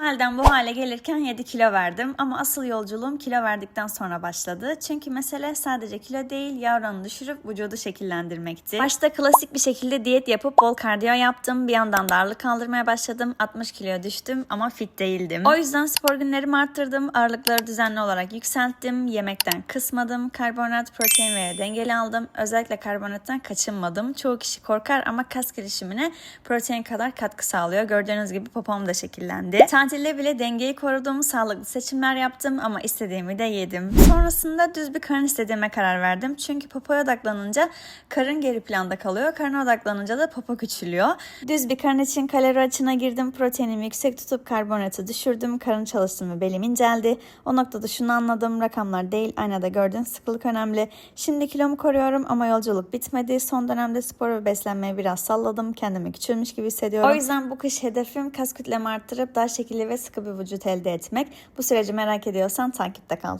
halden bu hale gelirken 7 kilo verdim ama asıl yolculuğum kilo verdikten sonra başladı. Çünkü mesele sadece kilo değil oranını düşürüp vücudu şekillendirmekti. Başta klasik bir şekilde diyet yapıp bol kardiyo yaptım. Bir yandan da ağırlık kaldırmaya başladım. 60 kilo düştüm ama fit değildim. O yüzden spor günlerimi arttırdım. Ağırlıkları düzenli olarak yükselttim. Yemekten kısmadım. Karbonhidrat, protein ve dengeli aldım. Özellikle karbonhidrattan kaçınmadım. Çoğu kişi korkar ama kas gelişimine protein kadar katkı sağlıyor. Gördüğünüz gibi popom da şekillendi. Tatilde bile dengeyi korudum. Sağlıklı seçimler yaptım ama istediğimi de yedim. Sonrasında düz bir karın istediğime karar verdim. Çünkü popoya odaklanınca karın geri planda kalıyor. Karına odaklanınca da popo küçülüyor. Düz bir karın için kalori açığına girdim. Proteinimi yüksek tutup karbonhidratı düşürdüm. Karın çalıştım ve belim inceldi. O noktada şunu anladım. Rakamlar değil aynada gördüğün sıkılık önemli. Şimdi kilomu koruyorum ama yolculuk bitmedi. Son dönemde spor ve beslenmeye biraz salladım. Kendimi küçülmüş gibi hissediyorum. O yüzden bu kış hedefim kas kütlemi arttırıp daha şekilli ve sıkı bir vücut elde etmek. Bu süreci merak ediyorsan takipte kal.